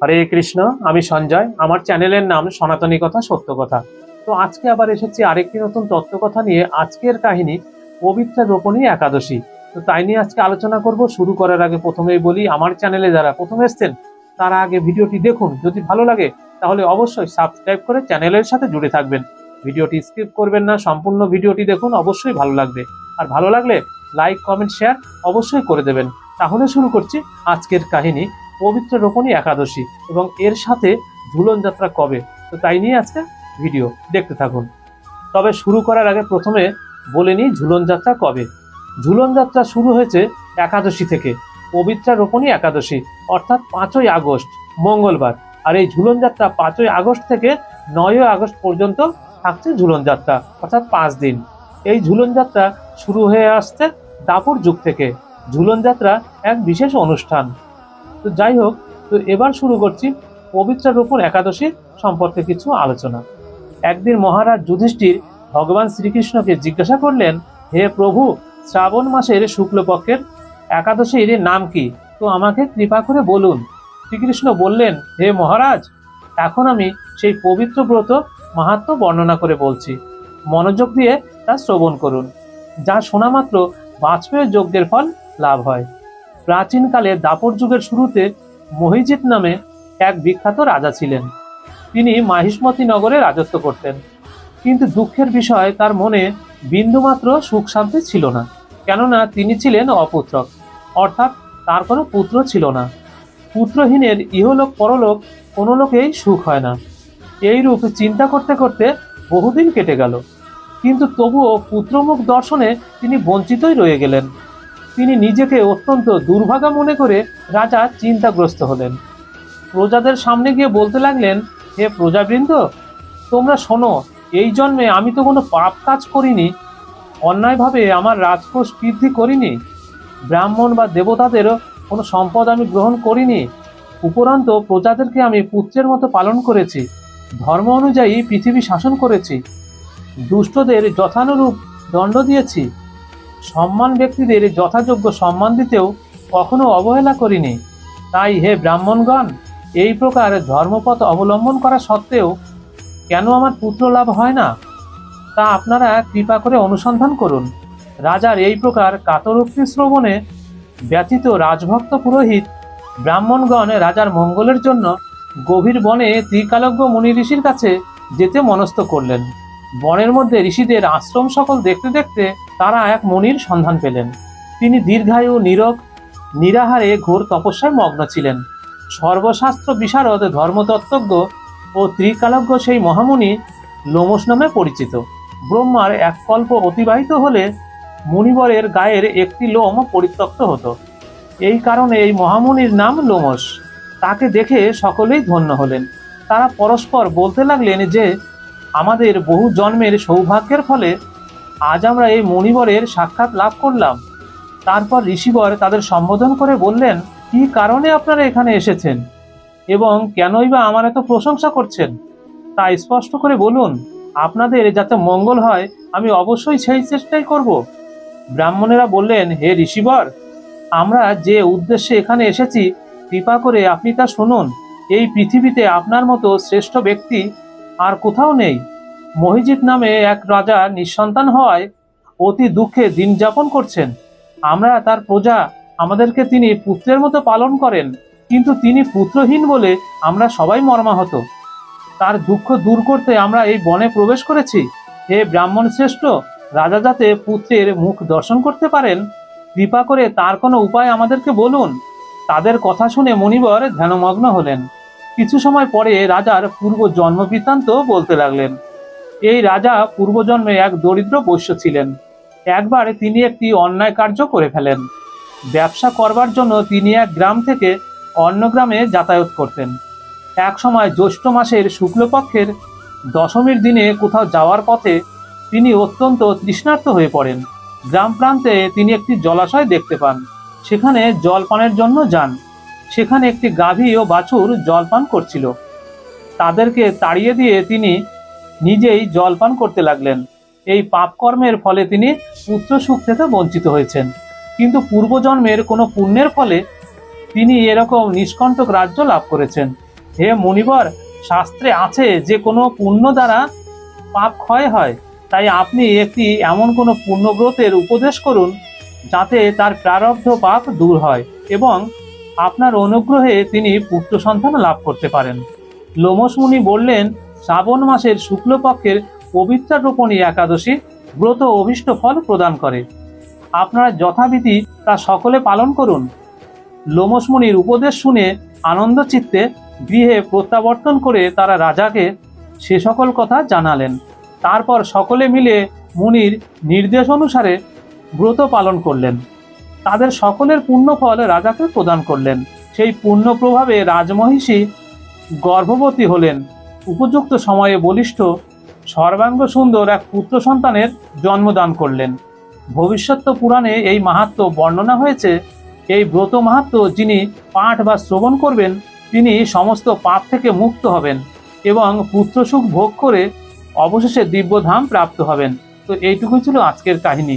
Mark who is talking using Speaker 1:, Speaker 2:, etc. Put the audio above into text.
Speaker 1: হরে কৃষ্ণ, আমি সঞ্জয়। আমার চ্যানেলের নাম সনাতনী কথা, সত্য কথা। তো আজকে আবার এসেছি আরেকটি নতুন তত্ত্বকথা নিয়ে। আজকের কাহিনী পবিত্র রোপণী একাদশী। তো তাই নিয়ে আজকে আলোচনা করব। শুরু করার আগে প্রথমেই বলি, আমার চ্যানেলে যারা প্রথম এসছেন, তারা আগে ভিডিওটি দেখুন। যদি ভালো লাগে, তাহলে অবশ্যই সাবস্ক্রাইব করে চ্যানেলের সাথে জুড়ে থাকবেন। ভিডিওটি স্কিপ করবেন না, সম্পূর্ণ ভিডিওটি দেখুন, অবশ্যই ভালো লাগবে। আর ভালো লাগলে লাইক, কমেন্ট, শেয়ার অবশ্যই করে দেবেন। তাহলে শুরু করছি আজকের কাহিনী। পবিত্র রোপণী একাদশী এবং এর সাথে ঝুলন যাত্রা কবে? তো তাই নিয়ে আজকে ভিডিও দেখতে থাকুন। তবে শুরু করার আগে প্রথমে বলে নিই ঝুলন যাত্রা কবে? ঝুলন যাত্রা শুরু হয়েছে একাদশী থেকে। পবিত্রা রোপণী একাদশী, অর্থাৎ পাঁচই আগস্ট, মঙ্গলবার। আর এই ঝুলন যাত্রা পাঁচই আগস্ট থেকে নয়ই আগস্ট পর্যন্ত থাকছে ঝুলন যাত্রা, অর্থাৎ পাঁচ দিন। এই ঝুলন যাত্রা শুরু হয়ে আসছে দাপুর যুগ থেকে। ঝুলন যাত্রা এক বিশেষ অনুষ্ঠান। তো যাই হোক, তো এবার শুরু করছি পবিত্র রূপণ একাদশী সম্পর্কে কিছু আলোচনা। একদিন মহারাজ যুধিষ্ঠির ভগবান শ্রীকৃষ্ণকে জিজ্ঞাসা করলেন, হে প্রভু, শ্রাবণ মাসের শুক্লপক্ষের একাদশীর নাম কি? তো আমাকে কৃপা করে বলুন। শ্রীকৃষ্ণ বললেন, হে মহারাজ, এখন আমি সেই পবিত্র ব্রত মাহাত্ম বর্ণনা করে বলছি। মনোযোগ দিয়ে তা শ্রবণ করুন, যা শোনা মাত্র যজ্ঞের ফল লাভ হয়। প্রাচীনকালে দাপর যুগের শুরুতে মহিজিৎ নামে এক বিখ্যাত রাজা ছিলেন। তিনি মাহিষ্মতি নগরে রাজত্ব করতেন। কিন্তু দুঃখের বিষয়, তার মনে বিন্দুমাত্র সুখ শান্তি ছিল না। কেননা তিনি ছিলেন অপুত্রক অর্থাৎ তার কোনো পুত্র ছিল না। পুত্রহীনের ইহলোক পরলোক কোনো লোকেই সুখ হয় না। এইরূপ চিন্তা করতে করতে বহুদিন কেটে গেল। কিন্তু তবুও পুত্রমুখ দর্শনে তিনি বঞ্চিতই রয়ে গেলেন। তিনি নিজেকে অত্যন্ত দুর্ভাগা মনে করে রাজা চিন্তাগ্রস্ত হলেন। প্রজাদের সামনে গিয়ে বলতে লাগলেন, হে প্রজাবৃন্দ, তোমরা শোনো, এই জন্মে আমি তো কোনো পাপ কাজ করিনি। অন্যায়ভাবে আমার রাজকোষ বৃদ্ধি করিনি। ব্রাহ্মণ বা দেবতাদেরও কোনো সম্পদ আমি গ্রহণ করিনি। উপরন্ত প্রজাদেরকে আমি পুত্রের মতো পালন করেছি। ধর্ম অনুযায়ী পৃথিবী শাসন করেছি। দুষ্টদের যথানুরূপ দণ্ড দিয়েছি। সম্মান ব্যক্তিদের যথাযোগ্য সম্মান দিতেও কখনো অবহেলা করিনি। তাই হে ব্রাহ্মণগণ, এই প্রকার ধর্মপথ অবলম্বন করা সত্ত্বেও কেন আমার পুত্র লাভ হয় না? তা আপনারা কৃপা করে অনুসন্ধান করুন। রাজার এই প্রকার কাতরোক্তি শ্রবণে ব্যতীত রাজভক্ত পুরোহিত ব্রাহ্মণগণ রাজার মঙ্গলের জন্য গভীর বনে ত্রিকালজ্ঞ মুনি ঋষির কাছে যেতে মনস্থ করলেন। বনের মধ্যে ঋষিদের আশ্রম সকল দেখতে দেখতে তারা এক মুনির সন্ধান পেলেন। তিনি দীর্ঘায়ু নীরব নিরাহারে ঘোর তপস্যায় মগ্ন ছিলেন। সর্বশাস্ত্র বিশারদ, ধর্মতত্ত্বজ্ঞ ও ত্রিকালজ্ঞ সেই মহামুনি লোমস নামে পরিচিত। ব্রহ্মার এক কল্প অতিবাহিত হলে মুনিবরের গায়ের একটি লোম পরিত্যক্ত হতো। এই কারণে এই মহামুনির নাম লোমস তাকে দেখে সকলেই ধন্য হলেন। তারা পরস্পর বলতে লাগলেন যে আমাদের বহু জন্মের সৌভাগ্যের ফলে আজ আমরা এই মণিবরের সাক্ষাৎ লাভ করলাম। তারপর ঋষিবর তাদের সম্বোধন করে বললেন, কি কারণে আপনারা এখানে এসেছেন? এবং কেনই বা আমার এত প্রশংসা করছেন? তা স্পষ্ট করে বলুন, আপনাদের যাতে মঙ্গল হয়, আমি অবশ্যই সেই চেষ্টাই করব। ব্রাহ্মণেরা বললেন, হে ঋষিবর, আমরা যে উদ্দেশ্যে এখানে এসেছি, কৃপা করে আপনি তা শুনুন। এই পৃথিবীতে আপনার মতো শ্রেষ্ঠ ব্যক্তি আর কোথাও নেই। মহিজিৎ নামে এক রাজা নিঃসন্তান হওয়ায় অতি দুঃখে দিন যাপন করছেন। আমরা তার প্রজা, আমাদেরকে তিনি পুত্রের মতো পালন করেন, কিন্তু তিনি পুত্রহীন বলে আমরা সবাই মর্মাহত। তার দুঃখ দূর করতে আমরা এই বনে প্রবেশ করেছি। হে ব্রাহ্মণ শ্রেষ্ঠ, রাজা যাতে পুত্রের মুখ দর্শন করতে পারেন, কৃপা করে তার কোনো উপায় আমাদেরকে বলুন। তাদের কথা শুনে মণিবর ধ্যানমগ্ন হলেন। কিছু সময় পরে রাজার পূর্ব জন্ম বৃত্তান্ত বলতে লাগলেন। এই রাজা পূর্বজন্মে এক দরিদ্র বৈশ্য ছিলেন। একবার তিনি একটি অন্যায় কার্য করে ফেলেন। ব্যবসা করবার জন্য তিনি এক গ্রাম থেকে অন্য গ্রামে যাতায়াত করতেন। এক সময় জ্যৈষ্ঠ মাসের শুক্লপক্ষের দশমীর দিনে কোথাও যাওয়ার পথে তিনি অত্যন্ত তৃষ্ণার্ত হয়ে পড়েন। গ্রাম প্রান্তে তিনি একটি জলাশয় দেখতে পান। সেখানে জল পানের জন্য যান। সেখানে একটি গাভী ও বাছুর জলপান করছিল। তাদেরকে তাড়িয়ে দিয়ে তিনি নিজেই জলপান করতে লাগলেন। এই পাপকর্মের ফলে তিনি পুত্র সুখ থেকে বঞ্চিত হয়েছেন। কিন্তু পূর্বজন্মের কোনো পুণ্যের ফলে তিনি এরকম নিষ্কণ্টক রাজ্য লাভ করেছেন। হে মুনিবর, শাস্ত্রে আছে যে কোনো পুণ্য দ্বারা পাপ ক্ষয় হয়। তাই আপনি একটি এমন কোনো পুণ্যব্রতের উপদেশ করুন যাতে তার প্রারব্ধ পাপ দূর হয় এবং আপনার অনুগ্রহে তিনি পুত্র সন্তান লাভ করতে পারেন। লোমস মুনি বললেন, শ্রাবণ মাসের শুক্লপক্ষের পবিত্র রোপণী একাদশী ব্রত অভিষ্ট ফল প্রদান করে। আপনারা যথাবিধি তা সকলে পালন করুন। লোমস মুনির উপদেশ শুনে আনন্দ চিত্তে গৃহে প্রত্যাবর্তন করে তারা রাজাকে সে সকল কথা জানালেন। তারপর সকলে মিলে মুনির নির্দেশ অনুসারে ব্রত পালন করলেন। তাদের সকলের পুণ্যফল রাজাকে প্রদান করলেন। সেই পূর্ণ প্রভাবে রাজমহিষী গর্ভবতী হলেন। উপযুক্ত সময়ে বলিষ্ঠ, সর্বাঙ্গ সুন্দর এক পুত্র সন্তানের জন্মদান করলেন। ভবিষ্যৎ পুরাণে এই মাহাত্ম বর্ণনা হয়েছে, এই ব্রত মাহাত্ম যিনি পাঠ বা শ্রবণ করবেন, তিনি সমস্ত পাপ থেকে মুক্ত হবেন এবং পুত্রসুখ ভোগ করে অবশেষে দিব্যধাম প্রাপ্ত হবেন। তো এইটুকুই ছিল আজকের কাহিনী।